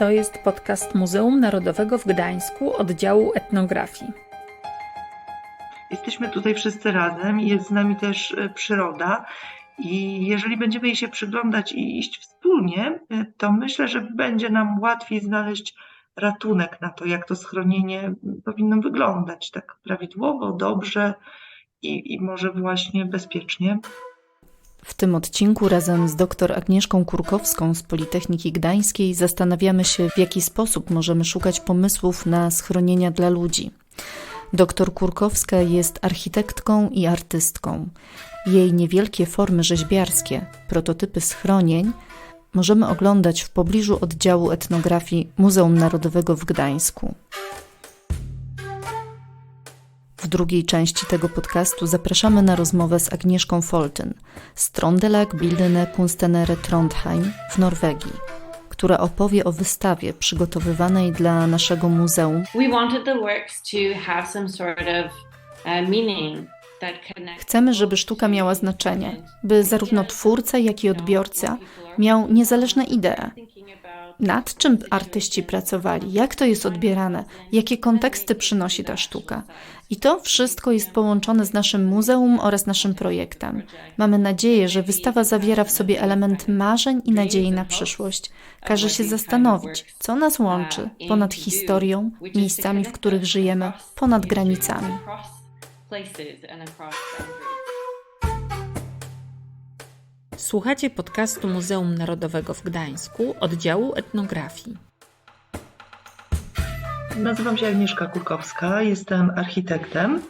To jest podcast Muzeum Narodowego w Gdańsku oddziału etnografii. Jesteśmy tutaj wszyscy razem jest z nami też e, przyroda. I jeżeli będziemy jej się przyglądać i iść wspólnie, e, to myślę, że będzie nam łatwiej znaleźć ratunek na to, jak to schronienie powinno wyglądać tak prawidłowo, dobrze i, i może właśnie bezpiecznie. W tym odcinku razem z dr Agnieszką Kurkowską z Politechniki Gdańskiej zastanawiamy się, w jaki sposób możemy szukać pomysłów na schronienia dla ludzi. Doktor Kurkowska jest architektką i artystką. Jej niewielkie formy rzeźbiarskie, prototypy schronień, możemy oglądać w pobliżu oddziału etnografii Muzeum Narodowego w Gdańsku. W drugiej części tego podcastu zapraszamy na rozmowę z Agnieszką Folten z Trondelag Bildene Kunstnere Trondheim w Norwegii, która opowie o wystawie przygotowywanej dla naszego muzeum. We wanted the works to have some sort of uh, meaning Chcemy, żeby sztuka miała znaczenie, by zarówno twórca, jak i odbiorca miał niezależne idee. Nad czym artyści pracowali, jak to jest odbierane, jakie konteksty przynosi ta sztuka. I to wszystko jest połączone z naszym muzeum oraz naszym projektem. Mamy nadzieję, że wystawa zawiera w sobie element marzeń i nadziei na przyszłość. Każe się zastanowić, co nas łączy ponad historią, miejscami, w których żyjemy, ponad granicami. Słuchacie podcastu Muzeum Narodowego w Gdańsku, oddziału etnografii. Nazywam się Agnieszka Kurkowska, jestem architektem.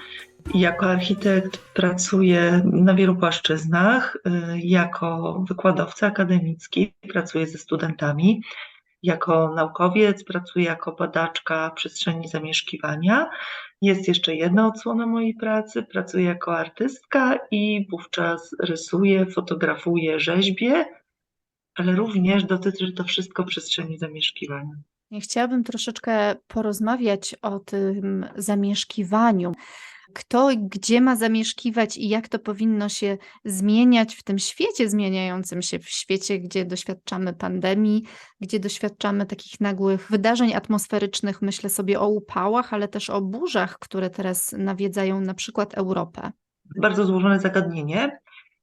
Jako architekt pracuję na wielu płaszczyznach. Jako wykładowca akademicki pracuję ze studentami. Jako naukowiec pracuję jako badaczka przestrzeni zamieszkiwania. Jest jeszcze jedna odsłona mojej pracy. Pracuję jako artystka i wówczas rysuję, fotografuję, rzeźbię, ale również dotyczy to wszystko przestrzeni zamieszkiwania. Chciałabym troszeczkę porozmawiać o tym zamieszkiwaniu. Kto gdzie ma zamieszkiwać i jak to powinno się zmieniać w tym świecie zmieniającym się, w świecie, gdzie doświadczamy pandemii, gdzie doświadczamy takich nagłych wydarzeń atmosferycznych, myślę sobie o upałach, ale też o burzach, które teraz nawiedzają na przykład Europę. bardzo złożone zagadnienie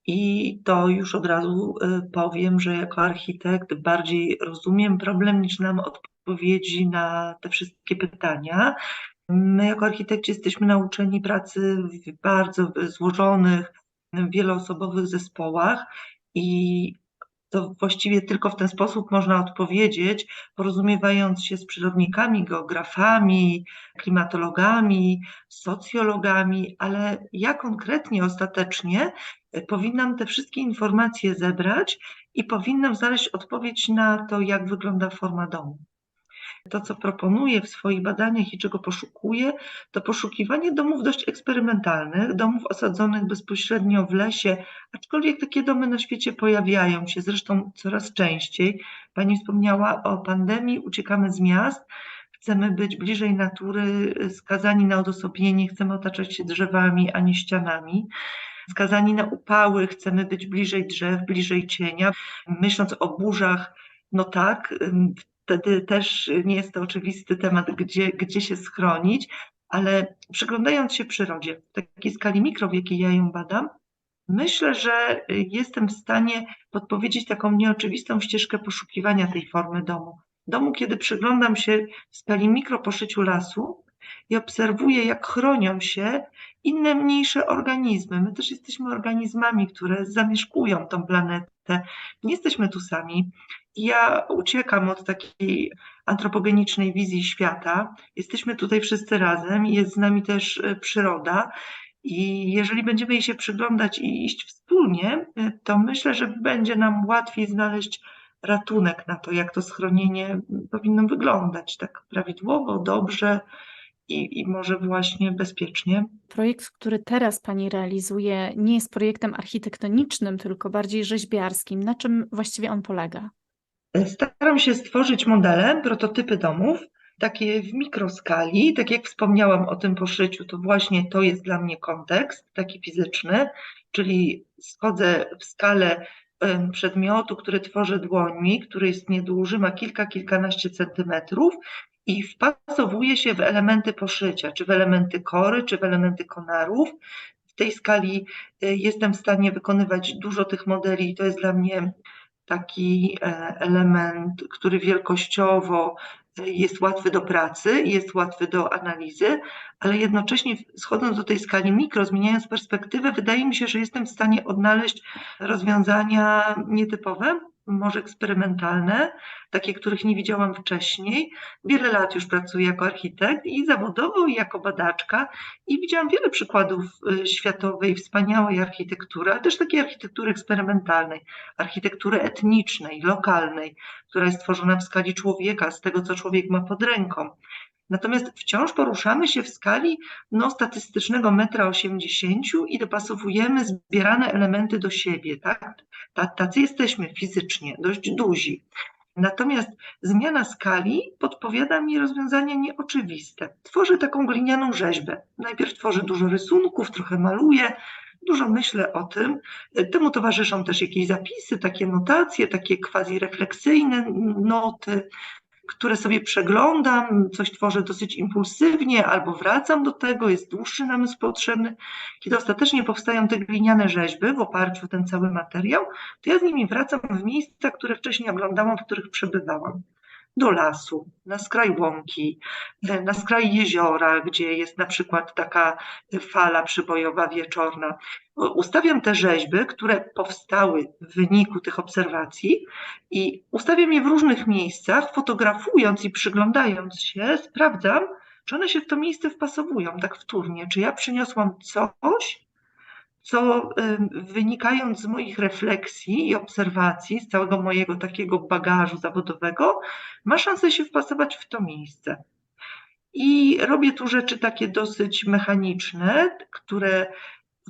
i to już od razu y, powiem, że jako architekt bardziej rozumiem problem niż znam odpowiedzi na te wszystkie pytania. My jako architekci jesteśmy nauczeni pracy w bardzo złożonych, wieloosobowych zespołach i to właściwie tylko w ten sposób można odpowiedzieć, porozumiewając się z przyrodnikami, geografami, klimatologami, socjologami, ale ja konkretnie, ostatecznie y, powinnam te wszystkie informacje zebrać i powinnam znaleźć odpowiedź na to, jak wygląda forma domu. To, co proponuję w swoich badaniach i czego poszukuję, to poszukiwanie domów dość eksperymentalnych, domów osadzonych bezpośrednio w lesie, aczkolwiek takie domy na świecie pojawiają się, zresztą coraz częściej. Pani wspomniała o pandemii, uciekamy z miast, chcemy być bliżej natury, skazani na odosobnienie, chcemy otaczać się drzewami, a nie ścianami. Skazani na upały, chcemy być bliżej drzew, bliżej cienia. Myśląc o burzach, no tak, wtedy też nie jest to oczywisty temat, gdzie, gdzie się schronić, ale przyglądając się przyrodzie, w takiej skali mikro, w jakiej ja ją badam, myślę, że jestem w stanie podpowiedzieć taką nieoczywistą ścieżkę poszukiwania tej formy domu. Domu, kiedy przyglądam się w skali mikro po szyciu lasu i obserwuję, jak chronią się inne mniejsze organizmy. My też jesteśmy organizmami, które zamieszkują tą planetę. Nie jesteśmy tu sami. Ja uciekam od takiej antropogenicznej wizji świata. Jesteśmy tutaj wszyscy razem, jest z nami też y, przyroda. I jeżeli będziemy jej się przyglądać i iść wspólnie, y, to myślę, że będzie nam łatwiej znaleźć ratunek na to, jak to schronienie powinno wyglądać tak prawidłowo, dobrze i, i może właśnie bezpiecznie. Projekt, który teraz Pani realizuje, nie jest projektem architektonicznym, tylko bardziej rzeźbiarskim. Na czym właściwie on polega? Staram się stworzyć modele, prototypy domów, takie w mikroskali. Tak jak wspomniałam o tym poszyciu, to właśnie to jest dla mnie kontekst taki fizyczny, czyli schodzę w skalę przedmiotu, który tworzę dłońmi, który jest nieduży, ma kilka, kilkanaście centymetrów i wpasowuje się w elementy poszycia, czy w elementy kory, czy w elementy konarów. W tej skali y, jestem w stanie wykonywać dużo tych modeli i to jest dla mnie taki e, element, który wielkościowo e, jest łatwy do pracy, jest łatwy do analizy, ale jednocześnie schodząc do tej skali mikro, zmieniając perspektywę, wydaje mi się, że jestem w stanie odnaleźć rozwiązania nietypowe, może eksperymentalne, takie, których nie widziałam wcześniej. Wiele lat już pracuję jako architekt i zawodowo, i jako badaczka i widziałam wiele przykładów y, światowej, wspaniałej architektury, ale też takiej architektury eksperymentalnej, architektury etnicznej, lokalnej, która jest tworzona w skali człowieka, z tego, co człowiek ma pod ręką. Natomiast wciąż poruszamy się w skali no, statystycznego metra osiemdziesięciu i dopasowujemy zbierane elementy do siebie. Tak? Ta- Tacy jesteśmy fizycznie, dość duzi. Natomiast zmiana skali podpowiada mi rozwiązania nieoczywiste. Tworzę taką glinianą rzeźbę. Najpierw tworzę dużo rysunków, trochę maluję, dużo myślę o tym. Temu towarzyszą też jakieś zapisy, takie notacje, takie quasi-refleksyjne noty które sobie przeglądam, coś tworzę dosyć impulsywnie, albo wracam do tego, jest dłuższy namysł potrzebny. Kiedy ostatecznie powstają te gliniane rzeźby w oparciu o ten cały materiał, to ja z nimi wracam w miejsca, które wcześniej oglądałam, w których przebywałam. Do lasu, na skraj łąki, na skraj jeziora, gdzie jest na przykład taka fala przybojowa wieczorna. Ustawiam te rzeźby, które powstały w wyniku tych obserwacji i ustawiam je w różnych miejscach, fotografując i przyglądając się, sprawdzam, czy one się w to miejsce wpasowują tak wtórnie, czy ja przyniosłam coś, co wynikając z moich refleksji i obserwacji, z całego mojego takiego bagażu zawodowego, ma szansę się wpasować w to miejsce. I robię tu rzeczy takie dosyć mechaniczne, które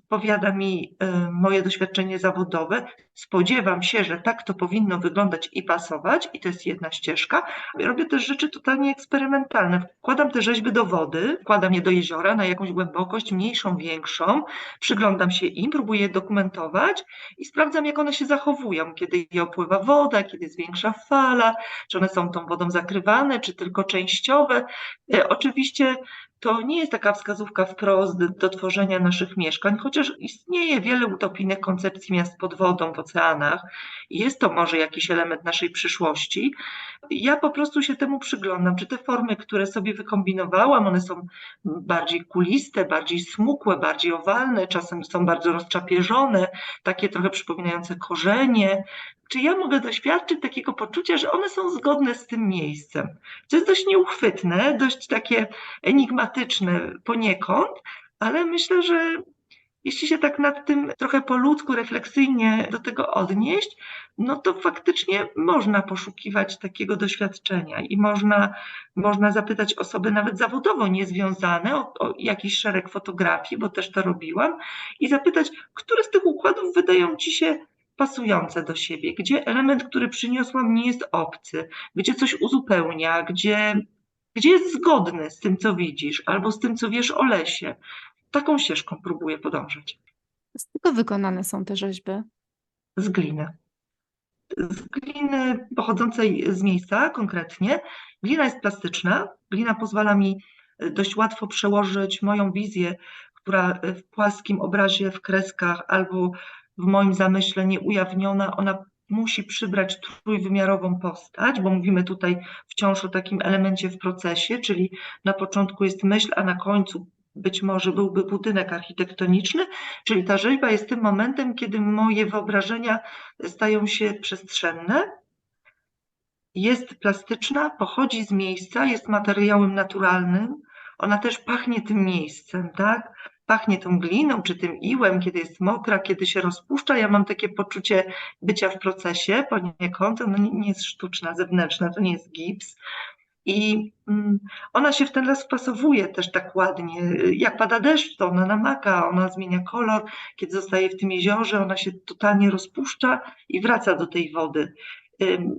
odpowiada mi y, moje doświadczenie zawodowe. Spodziewam się, że tak to powinno wyglądać i pasować, i to jest jedna ścieżka. Robię też rzeczy totalnie eksperymentalne. Wkładam te rzeźby do wody, wkładam je do jeziora na jakąś głębokość, mniejszą, większą, przyglądam się im, próbuję je dokumentować i sprawdzam, jak one się zachowują, kiedy je opływa woda, kiedy jest większa fala, czy one są tą wodą zakrywane, czy tylko częściowe. Y, Oczywiście to nie jest taka wskazówka wprost do, tworzenia naszych mieszkań, chociaż istnieje wiele utopijnych koncepcji miast pod wodą, w oceanach. Jest to może jakiś element naszej przyszłości. Ja po prostu się temu przyglądam, czy te formy, które sobie wykombinowałam, one są bardziej kuliste, bardziej smukłe, bardziej owalne, czasem są bardzo rozczapieżone, takie trochę przypominające korzenie. Czy ja mogę doświadczyć takiego poczucia, że one są zgodne z tym miejscem? Co jest dość nieuchwytne, dość takie enigmatyczne poniekąd, ale myślę, że jeśli się tak nad tym trochę po ludzku, refleksyjnie do tego odnieść, no to faktycznie można poszukiwać takiego doświadczenia i można, można zapytać osoby nawet zawodowo niezwiązane o, o jakiś szereg fotografii, bo też to robiłam, i zapytać, które z tych układów wydają ci się pasujące do siebie, gdzie element, który przyniosłam, nie jest obcy, gdzie coś uzupełnia, gdzie gdzie jest zgodny z tym, co widzisz, albo z tym, co wiesz o lesie. Taką ścieżką próbuję podążać. Z czego wykonane są te rzeźby? Z gliny. Z gliny pochodzącej z miejsca konkretnie. Glina jest plastyczna. Glina pozwala mi dość łatwo przełożyć moją wizję, która w płaskim obrazie, w kreskach albo w moim zamyśle nieujawniona, ona musi przybrać trójwymiarową postać, bo mówimy tutaj wciąż o takim elemencie w procesie, czyli na początku jest myśl, a na końcu być może byłby budynek architektoniczny, czyli ta rzeźba jest tym momentem, kiedy moje wyobrażenia stają się przestrzenne. Jest plastyczna, pochodzi z miejsca, jest materiałem naturalnym, ona też pachnie tym miejscem, tak? Pachnie tą gliną czy tym iłem, kiedy jest mokra, kiedy się rozpuszcza. Ja mam takie poczucie bycia w procesie poniekąd. Ona nie jest sztuczna, zewnętrzna, to nie jest gips. I mm, ona się w ten las wpasowuje też tak ładnie. Jak pada deszcz, to ona namaka, ona zmienia kolor. Kiedy zostaje w tym jeziorze, ona się totalnie rozpuszcza i wraca do tej wody.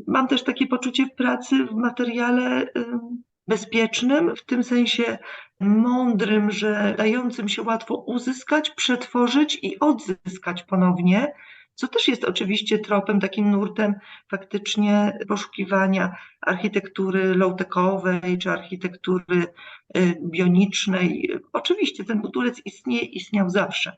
Mam też takie poczucie w pracy w materiale ym, bezpiecznym, w tym sensie mądrym, że dającym się łatwo uzyskać, przetworzyć i odzyskać ponownie, co też jest oczywiście tropem, takim nurtem faktycznie poszukiwania architektury low-techowej czy architektury y, bionicznej. Oczywiście ten budulec istnieje, istniał zawsze.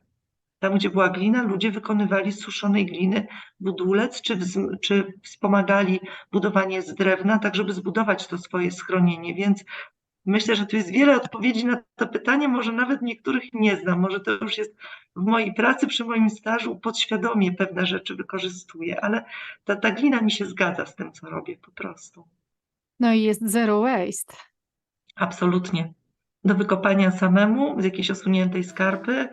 Tam, gdzie była glina, ludzie wykonywali z suszonej gliny budulec, czy, czy wspomagali budowanie z drewna, tak żeby zbudować to swoje schronienie. Więc myślę, że tu jest wiele odpowiedzi na to pytanie, może nawet niektórych nie znam, może to już jest w mojej pracy, przy moim stażu podświadomie pewne rzeczy wykorzystuję, ale ta, ta glina mi się zgadza z tym, co robię po prostu. No i jest zero waste. Absolutnie. Do wykopania samemu z jakiejś osuniętej skarpy,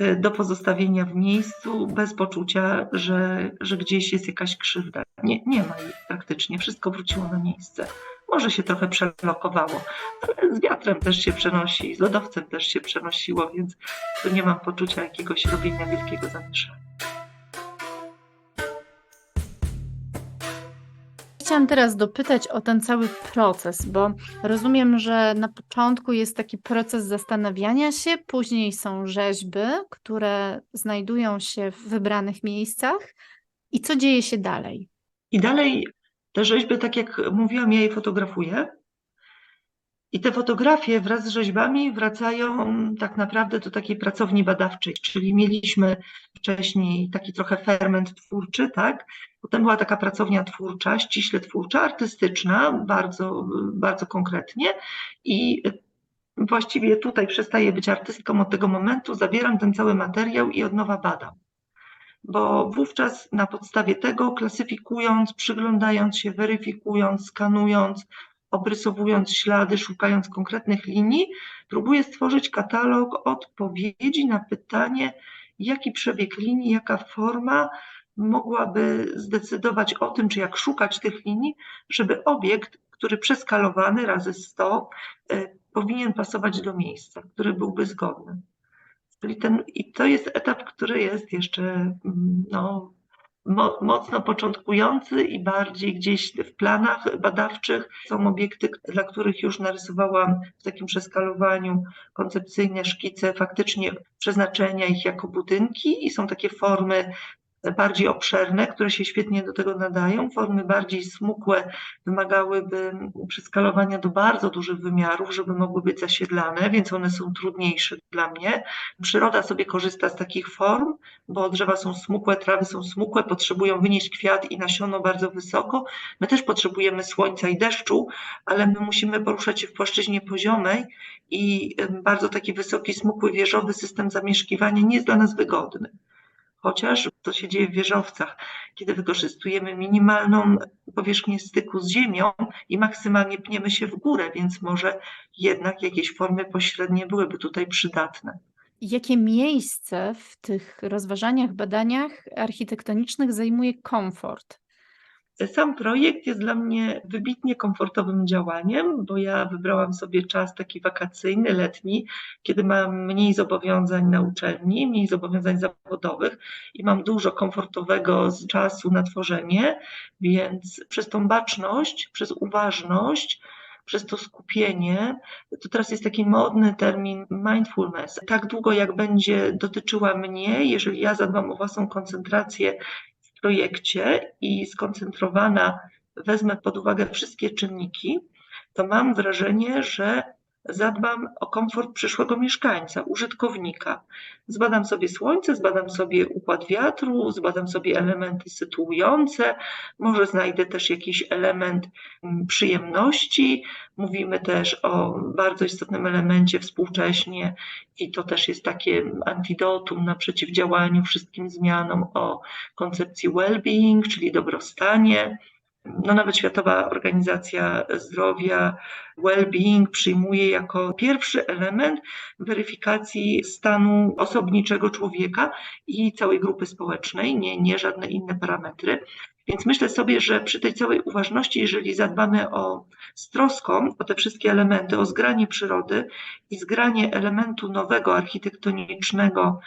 y, do pozostawienia w miejscu bez poczucia, że, że gdzieś jest jakaś krzywda. Nie, nie ma jej praktycznie. Wszystko wróciło na miejsce. Może się trochę przelokowało, ale z wiatrem też się przenosi, z lodowcem też się przenosiło, więc tu nie mam poczucia jakiegoś robienia wielkiego zamieszania. Chciałam teraz dopytać o ten cały proces, bo rozumiem, że na początku jest taki proces zastanawiania się, później są rzeźby, które znajdują się w wybranych miejscach. I co dzieje się dalej? I dalej te rzeźby, tak jak mówiłam, ja je fotografuję. I te fotografie wraz z rzeźbami wracają tak naprawdę do takiej pracowni badawczej, czyli mieliśmy wcześniej taki trochę ferment twórczy, tak? Potem była taka pracownia twórcza, ściśle twórcza, artystyczna, bardzo, bardzo konkretnie. I właściwie tutaj przestaję być artystką od tego momentu, zabieram ten cały materiał i od nowa badam bo wówczas na podstawie tego klasyfikując, przyglądając się, weryfikując, skanując, obrysowując ślady, szukając konkretnych linii, próbuję stworzyć katalog odpowiedzi na pytanie, jaki przebieg linii, jaka forma mogłaby zdecydować o tym, czy jak szukać tych linii, żeby obiekt, który przeskalowany razy 100, y, powinien pasować do miejsca, który byłby zgodny. Czyli ten, I to jest etap, który jest jeszcze mm, no, mo, mocno początkujący i bardziej gdzieś w planach badawczych. Są obiekty, dla których już narysowałam w takim przeskalowaniu koncepcyjne szkice faktycznie przeznaczenia ich jako budynki i są takie formy bardziej obszerne, które się świetnie do tego nadają. Formy bardziej smukłe wymagałyby przeskalowania do bardzo dużych wymiarów, żeby mogły być zasiedlane, więc one są trudniejsze dla mnie. Przyroda sobie korzysta z takich form, bo drzewa są smukłe, trawy są smukłe, potrzebują wynieść kwiat i nasiono bardzo wysoko. My też potrzebujemy słońca i deszczu, ale my musimy poruszać się w płaszczyźnie poziomej i bardzo taki wysoki, smukły, wieżowy system zamieszkiwania nie jest dla nas wygodny chociaż to się dzieje w wieżowcach, kiedy wykorzystujemy minimalną powierzchnię styku z ziemią i maksymalnie pniemy się w górę, więc może jednak jakieś formy pośrednie byłyby tutaj przydatne. Jakie miejsce w tych rozważaniach, badaniach architektonicznych zajmuje komfort? Sam projekt jest dla mnie wybitnie komfortowym działaniem, bo ja wybrałam sobie czas taki wakacyjny, letni, kiedy mam mniej zobowiązań na uczelni, mniej zobowiązań zawodowych i mam dużo komfortowego czasu na tworzenie, więc przez tą baczność, przez uważność, przez to skupienie, to teraz jest taki modny termin mindfulness. Tak długo, jak będzie dotyczyła mnie, jeżeli ja zadbam o własną koncentrację projekcie i skoncentrowana wezmę pod uwagę wszystkie czynniki, to mam wrażenie, że zadbam o komfort przyszłego mieszkańca, użytkownika. Zbadam sobie słońce, zbadam sobie układ wiatru, zbadam sobie elementy sytuujące, może znajdę też jakiś element mm, przyjemności. Mówimy też o bardzo istotnym elemencie współcześnie i to też jest takie antidotum na przeciwdziałaniu wszystkim zmianom o koncepcji well-being, czyli dobrostanie. No nawet Światowa Organizacja Zdrowia well-being przyjmuje jako pierwszy element weryfikacji stanu osobniczego człowieka i całej grupy społecznej, nie, nie żadne inne parametry. Więc myślę sobie, że przy tej całej uważności, jeżeli zadbamy o z troską o te wszystkie elementy, o zgranie przyrody i zgranie elementu nowego, architektonicznego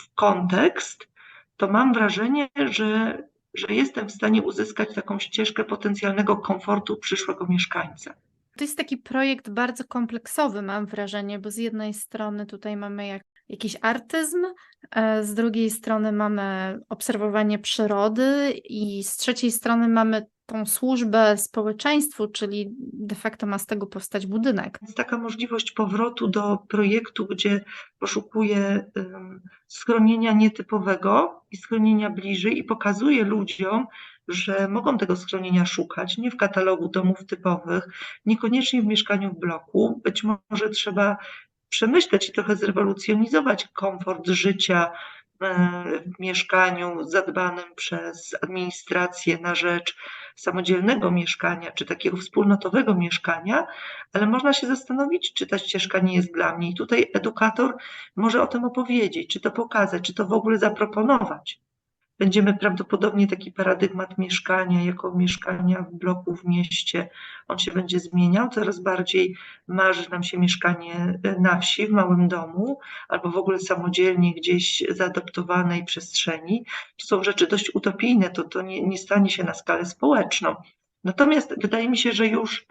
w kontekst, to mam wrażenie, że że jestem w stanie uzyskać taką ścieżkę potencjalnego komfortu przyszłego mieszkańca. To jest taki projekt bardzo kompleksowy, mam wrażenie, bo z jednej strony tutaj mamy jak, jakiś artyzm, e, z drugiej strony mamy obserwowanie przyrody i z trzeciej strony mamy tą służbę społeczeństwu, czyli de facto ma z tego powstać budynek. Więc taka możliwość powrotu do projektu, gdzie poszukuję ym, schronienia nietypowego i schronienia bliżej i pokazuję ludziom, że mogą tego schronienia szukać, nie w katalogu domów typowych, niekoniecznie w mieszkaniu w bloku. Być może trzeba przemyśleć i trochę zrewolucjonizować komfort życia mieszkaniu zadbanym przez administrację na rzecz samodzielnego mieszkania, czy takiego wspólnotowego mieszkania, ale można się zastanowić, czy ta ścieżka nie jest dla mnie. I tutaj edukator może o tym opowiedzieć, czy to pokazać, czy to w ogóle zaproponować. Będziemy prawdopodobnie taki paradygmat mieszkania jako mieszkania w bloku w mieście, on się będzie zmieniał. Coraz bardziej marzy nam się mieszkanie na wsi, w małym domu, albo w ogóle samodzielnie gdzieś zaadaptowanej przestrzeni. To są rzeczy dość utopijne, to, to nie, nie stanie się na skalę społeczną. Natomiast wydaje mi się, że już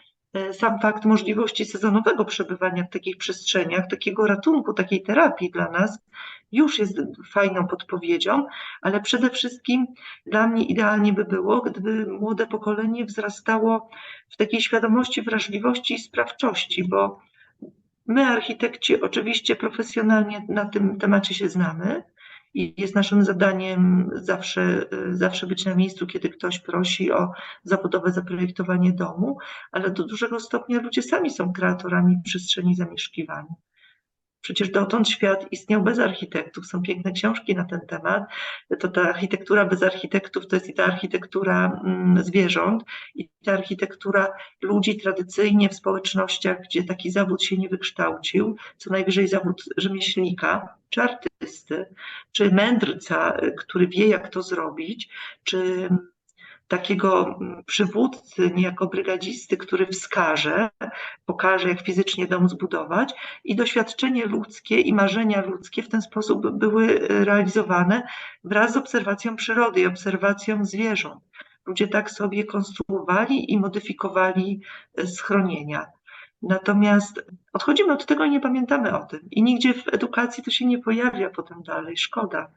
sam fakt możliwości sezonowego przebywania w takich przestrzeniach, takiego ratunku, takiej terapii dla nas, już jest fajną podpowiedzią, ale przede wszystkim dla mnie idealnie by było, gdyby młode pokolenie wzrastało w takiej świadomości wrażliwości i sprawczości, bo my, architekci, oczywiście profesjonalnie na tym temacie się znamy. I jest naszym zadaniem zawsze, zawsze być na miejscu, kiedy ktoś prosi o zabudowę, zaprojektowanie domu, ale do dużego stopnia ludzie sami są kreatorami przestrzeni zamieszkiwania. Przecież dotąd świat istniał bez architektów. Są piękne książki na ten temat. To ta architektura bez architektów to jest i ta architektura mm, zwierząt, i ta architektura ludzi tradycyjnie w społecznościach, gdzie taki zawód się nie wykształcił, co najwyżej zawód rzemieślnika, czy artysty, czy mędrca, który wie, jak to zrobić, czy takiego mm, przywódcy, niejako brygadzisty, który wskaże, pokaże, jak fizycznie dom zbudować, i doświadczenie ludzkie i marzenia ludzkie w ten sposób były realizowane wraz z obserwacją przyrody i obserwacją zwierząt. Ludzie tak sobie konstruowali i modyfikowali e, schronienia. Natomiast odchodzimy od tego i nie pamiętamy o tym. I nigdzie w edukacji to się nie pojawia potem dalej. Szkoda.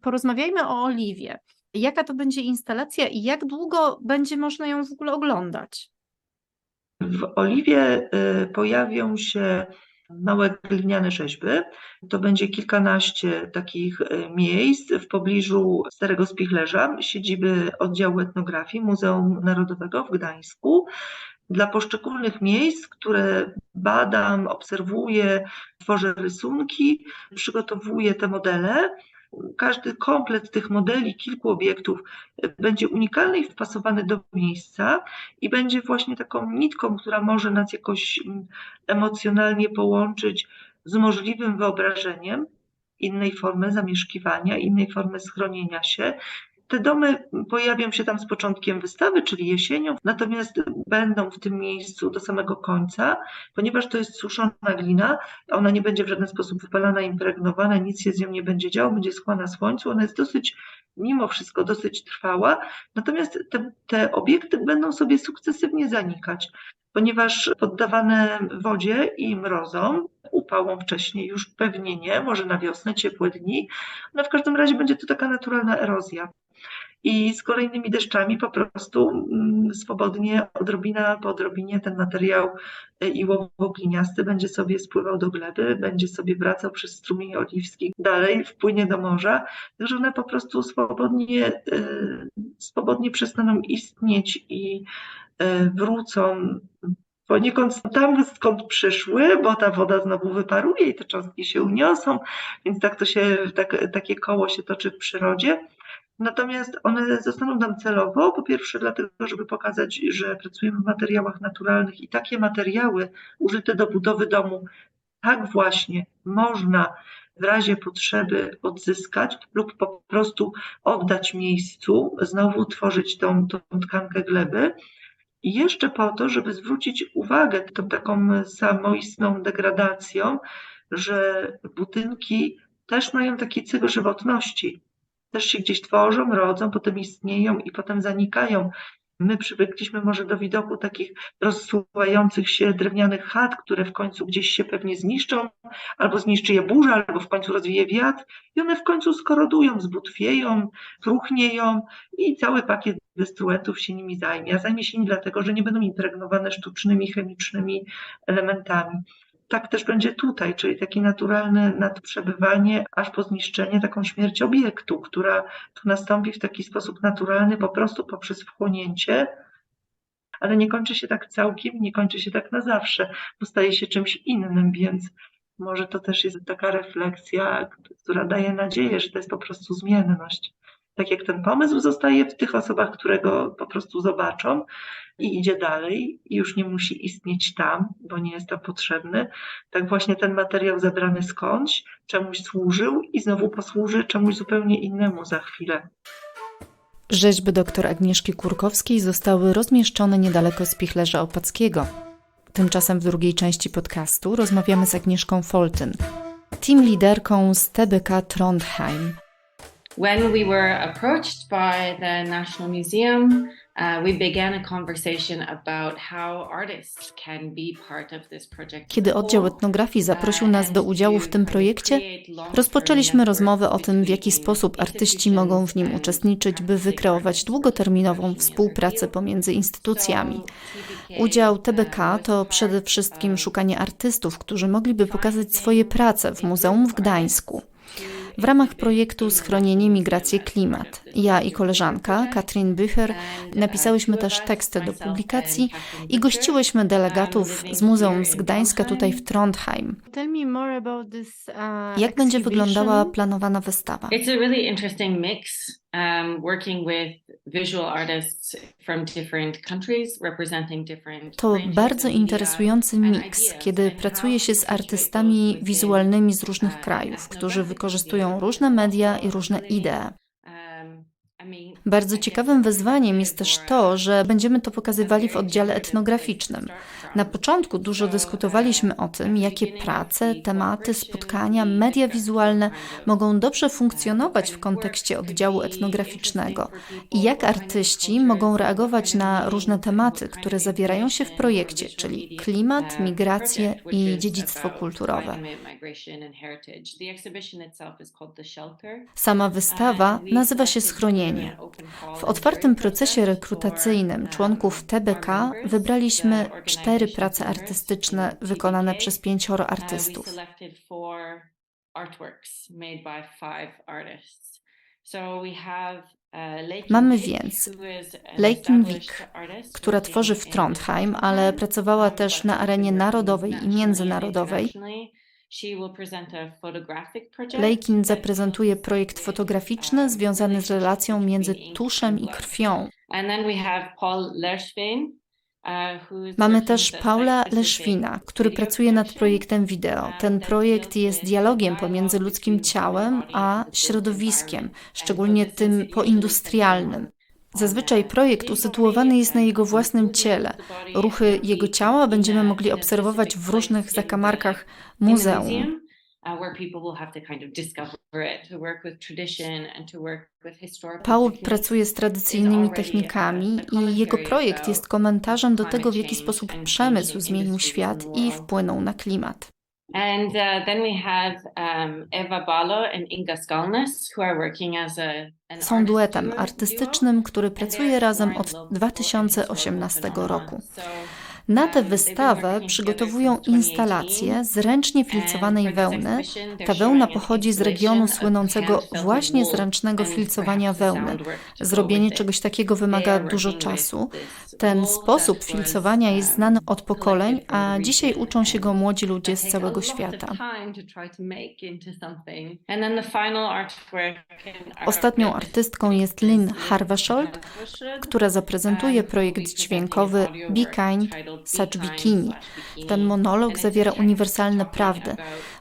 Porozmawiajmy o Oliwie. Jaka to będzie instalacja i jak długo będzie można ją w ogóle oglądać? W Oliwie y, pojawią się małe gliniane rzeźby. To będzie kilkanaście takich y, miejsc w pobliżu Starego Spichlerza, siedziby oddziału etnografii Muzeum Narodowego w Gdańsku. Dla poszczególnych miejsc, które badam, obserwuję, tworzę rysunki, przygotowuję te modele. Każdy komplet tych modeli, kilku obiektów będzie unikalny i wpasowany do miejsca i będzie właśnie taką nitką, która może nas jakoś mm, emocjonalnie połączyć z możliwym wyobrażeniem innej formy zamieszkiwania, innej formy schronienia się, te domy pojawią się tam z początkiem wystawy, czyli jesienią, natomiast będą w tym miejscu do samego końca, ponieważ to jest suszona glina, ona nie będzie w żaden sposób wypalana, impregnowana, nic się z nią nie będzie działo, będzie schła na słońcu, ona jest dosyć, mimo wszystko dosyć trwała, natomiast te, te obiekty będą sobie sukcesywnie zanikać, ponieważ poddawane wodzie i mrozom, upałom wcześniej już pewnie nie, może na wiosnę, ciepłe dni, no w każdym razie będzie to taka naturalna erozja i z kolejnymi deszczami po prostu mm, swobodnie, odrobina po odrobinie ten materiał e, iłowo-gliniasty będzie sobie spływał do gleby, będzie sobie wracał przez strumień oliwski dalej, wpłynie do morza, że one po prostu swobodnie, e, swobodnie przestaną istnieć i e, wrócą poniekąd tam, skąd przyszły, bo ta woda znowu wyparuje i te cząstki się uniosą, więc tak to się, tak, takie koło się toczy w przyrodzie. Natomiast one zostaną nam celowo, po pierwsze dlatego, żeby pokazać, że pracujemy w materiałach naturalnych i takie materiały użyte do budowy domu tak właśnie można w razie potrzeby odzyskać lub po prostu oddać miejscu, znowu utworzyć tą, tą tkankę gleby. I jeszcze po to, żeby zwrócić uwagę tą taką samoistną degradacją, że budynki też mają taki cykl żywotności też się gdzieś tworzą, rodzą, potem istnieją i potem zanikają. My przywykliśmy może do widoku takich rozsuwających się drewnianych chat, które w końcu gdzieś się pewnie zniszczą, albo zniszczy je burza, albo w końcu rozwieje wiatr i one w końcu skorodują, zbutwieją, truchnieją i cały pakiet destruentów się nimi zajmie. A zajmie się nimi dlatego, że nie będą impregnowane sztucznymi, chemicznymi elementami. Tak też będzie tutaj, czyli takie naturalne nadprzebywanie aż po zniszczenie, taką śmierć obiektu, która tu nastąpi w taki sposób naturalny, po prostu poprzez wchłonięcie, ale nie kończy się tak całkiem, nie kończy się tak na zawsze, bo staje się czymś innym, więc może to też jest taka refleksja, która daje nadzieję, że to jest po prostu zmienność. Tak jak ten pomysł zostaje w tych osobach, które go po prostu zobaczą i idzie dalej i już nie musi istnieć tam, bo nie jest to potrzebny, tak właśnie ten materiał zabrany skądś czemuś służył i znowu posłuży czemuś zupełnie innemu za chwilę. Rzeźby dr Agnieszki Kurkowskiej zostały rozmieszczone niedaleko Spichlerza Opackiego. Tymczasem w drugiej części podcastu rozmawiamy z Agnieszką Foltyn, team liderką z TBK Trondheim. When we were approached by the National Museum, uh, we began a conversation about how artists can be part of this project. Kiedy oddział etnografii zaprosił nas do udziału w tym projekcie, rozpoczęliśmy rozmowę o tym, w jaki sposób artyści mogą w nim uczestniczyć, by wykreować długoterminową współpracę pomiędzy instytucjami. Udział TBK to przede wszystkim szukanie artystów, którzy mogliby pokazać swoje prace w Muzeum w Gdańsku. W ramach projektu Schronienie Migracje Klimat ja i koleżanka Katrin Bücher napisałyśmy też teksty do publikacji i gościłyśmy delegatów z Muzeum z Gdańska tutaj w Trondheim. Jak będzie wyglądała planowana wystawa? It's a really interesting mix working with visual artists from different countries representing different To bardzo interesujący miks, kiedy pracuje się z artystami wizualnymi z różnych uh, krajów, którzy wykorzystują różne media i różne idee. Um, Bardzo ciekawym wyzwaniem jest też to, że będziemy to pokazywali w oddziale etnograficznym. Na początku dużo dyskutowaliśmy o tym, jakie prace, tematy, spotkania, media wizualne mogą dobrze funkcjonować w kontekście oddziału etnograficznego i jak artyści mogą reagować na różne tematy, które zawierają się w projekcie, czyli klimat, migracje i dziedzictwo kulturowe. Sama wystawa nazywa się Schronienie. W otwartym procesie rekrutacyjnym członków TBK wybraliśmy cztery prace artystyczne wykonane przez pięcioro artystów. Mamy więc Leikin Wik, która tworzy w Trondheim, ale pracowała też na arenie narodowej i międzynarodowej. Leikin zaprezentuje projekt fotograficzny związany z relacją między tuszem i krwią. Mamy też Paula Leszwina, który pracuje nad projektem wideo. Ten projekt jest dialogiem pomiędzy ludzkim ciałem a środowiskiem, szczególnie tym poindustrialnym. Zazwyczaj projekt usytuowany jest na jego własnym ciele. Ruchy jego ciała będziemy mogli obserwować w różnych zakamarkach muzeum. Paul pracuje z tradycyjnymi technikami i jego projekt jest komentarzem do tego, w jaki sposób przemysł zmienił świat i wpłynął na klimat. And uh, then we have um, Eva Balo and Inga Skalnes, who are working as a Są duetem artystycznym, który pracuje razem od 2018 roku. Na tę wystawę przygotowują instalacje z ręcznie filcowanej wełny. Ta wełna pochodzi z regionu słynącego właśnie z ręcznego filcowania wełny. Zrobienie czegoś takiego wymaga dużo czasu. Ten sposób filcowania jest znany od pokoleń, a dzisiaj uczą się go młodzi ludzie z całego świata. Ostatnią artystką jest Lynn Harveshold, która zaprezentuje projekt dźwiękowy Be Kind, Such Bikini. Ten monolog zawiera uniwersalne prawdy.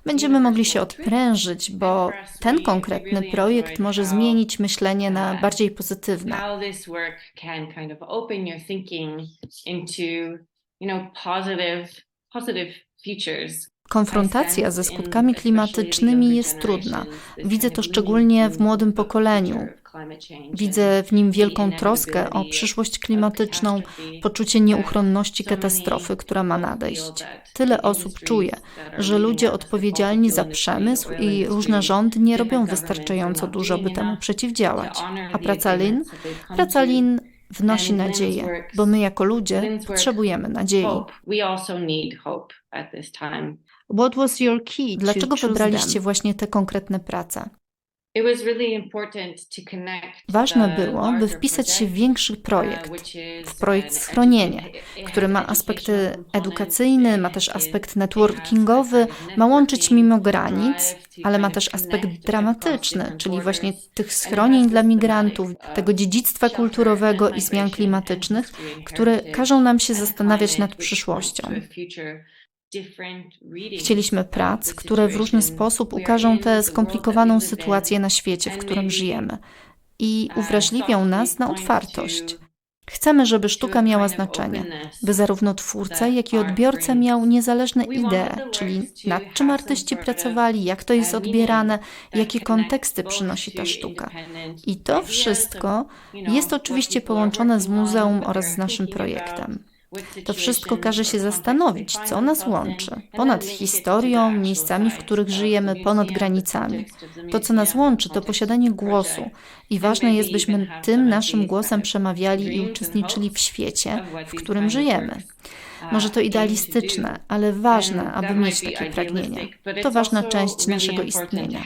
Będziemy mogli się odprężyć, bo ten konkretny projekt może zmienić myślenie na bardziej pozytywne. Konfrontacja ze skutkami klimatycznymi jest trudna. Widzę to szczególnie w młodym pokoleniu. Widzę w nim wielką troskę o przyszłość klimatyczną, poczucie nieuchronności katastrofy, która ma nadejść. Tyle osób czuje, że ludzie odpowiedzialni za przemysł i różne rządy nie robią wystarczająco dużo, by temu przeciwdziałać. A praca Lin? Praca Lin wnosi nadzieję, bo my jako ludzie potrzebujemy nadziei. What was your key Dlaczego wybraliście właśnie te konkretne prace? Ważne było, by wpisać się w większy uh, projekt, w projekt Schronienie, który ma aspekty edukacyjny, ma też aspekt networkingowy, ma łączyć mimo granic, ale ma też aspekt dramatyczny, czyli właśnie tych schronień dla migrantów, tego dziedzictwa kulturowego i zmian klimatycznych, które każą nam się zastanawiać nad przyszłością. Chcieliśmy prac, które w różny sposób ukażą tę skomplikowaną sytuację na świecie, w którym żyjemy i uwrażliwią nas na otwartość. to- Chcemy, żeby sztuka miała znaczenie, by zarówno twórca, jak i odbiorca miał niezależne idee, czyli nad czym artyści pracowali, jak to jest odbierane, jakie konteksty przynosi ta sztuka. I to wszystko jest oczywiście połączone z muzeum oraz z naszym projektem. To wszystko każe się zastanowić, co nas łączy, ponad historią, miejscami, w sites których the żyjemy, ponad museum, the granicami. To, co nas łączy, to posiadanie głosu. i ważne jest, byśmy tym naszym głosem przemawiali i uczestniczyli w świecie, w którym żyjemy. Może to idealistyczne, ale ważne, aby mieć takie but To ważna część naszego istnienia.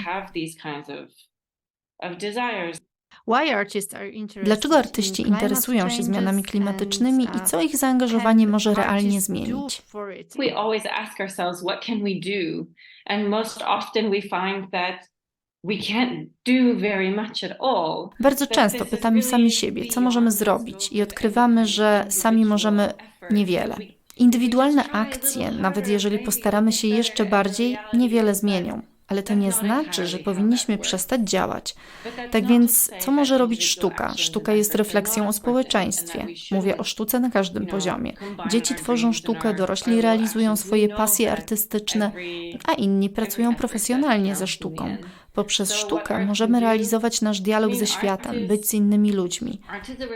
Dlaczego artyści interesują się zmianami klimatycznymi i co ich zaangażowanie może realnie zmienić? We always ask ourselves, what can we do? And most often we find that we can't do very much at all. Bardzo często pytamy sami siebie, co możemy zrobić, i odkrywamy, że sami możemy niewiele. Indywidualne akcje, nawet jeżeli postaramy się jeszcze bardziej, niewiele zmienią. Ale to nie znaczy, że powinniśmy przestać działać. Tak więc, co może robić sztuka? Sztuka jest refleksją o społeczeństwie. Mówię o sztuce na każdym poziomie. Dzieci tworzą sztukę, dorośli realizują swoje pasje artystyczne, a inni pracują profesjonalnie ze sztuką. Poprzez sztukę możemy realizować nasz dialog ze światem, być z innymi ludźmi.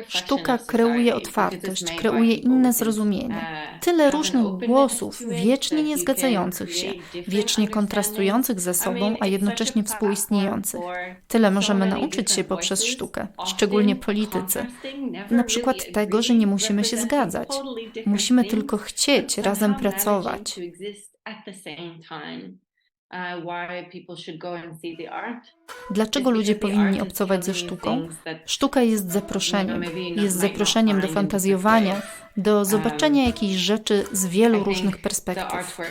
Sztuka kreuje otwartość, kreuje inne zrozumienie. Tyle różnych głosów, wiecznie niezgadzających się, wiecznie kontrastujących ze sobą, a jednocześnie współistniejących. Tyle możemy nauczyć się poprzez sztukę, szczególnie politycy. Na przykład tego, że nie musimy się zgadzać. Musimy tylko chcieć razem pracować. Dlaczego ludzie powinni obcować ze sztuką? Sztuka jest zaproszeniem. Jest zaproszeniem do fantazjowania, do zobaczenia jakiejś rzeczy z wielu różnych perspektyw.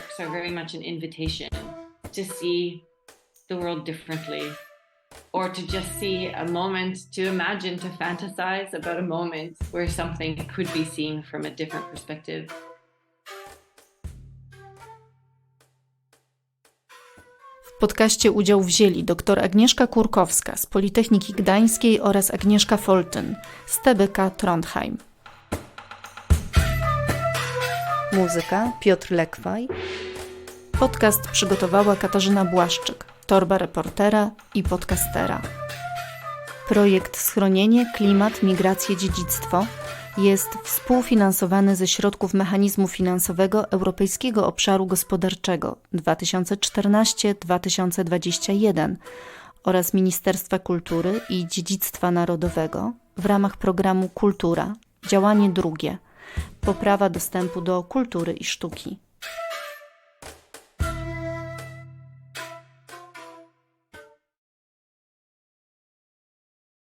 Or to just see a moment, to imagine, to fantasize about a moment where something could be seen from a different perspective. Podcaście udział wzięli dr Agnieszka Kurkowska z Politechniki Gdańskiej oraz Agnieszka Foltyn z TBK Trondheim. Muzyka Piotr Lekwaj. Podcast przygotowała Katarzyna Błaszczyk, torba reportera i podcastera. Projekt Schronienie, Klimat, Migracje, Dziedzictwo jest współfinansowany ze środków mechanizmu finansowego Europejskiego Obszaru Gospodarczego 2014-2021 oraz Ministerstwa Kultury i Dziedzictwa Narodowego w ramach programu Kultura, działanie drugie, poprawa dostępu do kultury i sztuki.